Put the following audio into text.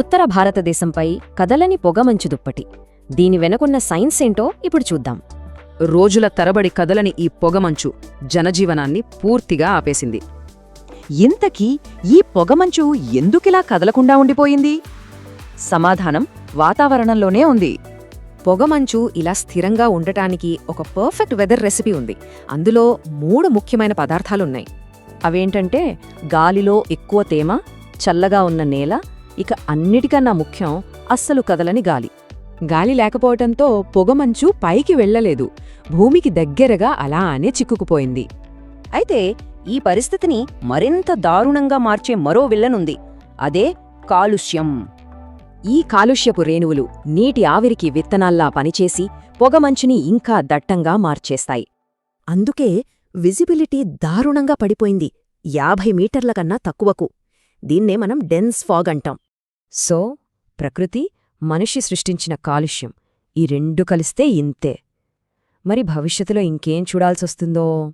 ఉత్తర భారతదేశంపై కదలని పొగమంచు దుప్పటి దీని వెనకున్న సైన్స్ ఏంటో ఇప్పుడు చూద్దాం. రోజుల తరబడి కదలని ఈ పొగమంచు జనజీవనాన్ని పూర్తిగా ఆపేసింది. ఇంతకీ ఈ పొగమంచు ఎందుకిలా కదలకుండా ఉండిపోయింది? సమాధానం వాతావరణంలోనే ఉంది. పొగమంచు ఇలా స్థిరంగా ఉండటానికి ఒక పర్ఫెక్ట్ వెదర్ రెసిపీ ఉంది. అందులో మూడు ముఖ్యమైన పదార్థాలున్నాయి. అవేంటంటే గాలిలో ఎక్కువ తేమ చల్లగా ఉన్న నేల ఇక అన్నిటికన్నా ముఖ్యం అస్సలు కదలని గాలి. గాలి లేకపోవటంతో పొగమంచు పైకి వెళ్ళలేదు. భూమికి దగ్గరగా అలానే చిక్కుకుపోయింది. అయితే ఈ పరిస్థితిని మరింత దారుణంగా మార్చే మరో విల్లనుంది. అదే కాలుష్యం. ఈ కాలుష్యపు రేణువులు నీటి ఆవిరికి విత్తనాల్లా పనిచేసి పొగమంచుని ఇంకా దట్టంగా మార్చేస్తాయి. అందుకే విజిబిలిటీ దారుణంగా పడిపోయింది. యాభై మీటర్ల కన్నా తక్కువకు. దీన్నే మనం డెన్స్ ఫాగ్ అంటాం. సో ప్రకృతి మనిషి సృష్టించిన కాలుష్యం. ఈ రెండు కలిస్తే ఇంతే. మరి భవిష్యత్తులో ఇంకేం చూడాల్సొస్తుందో?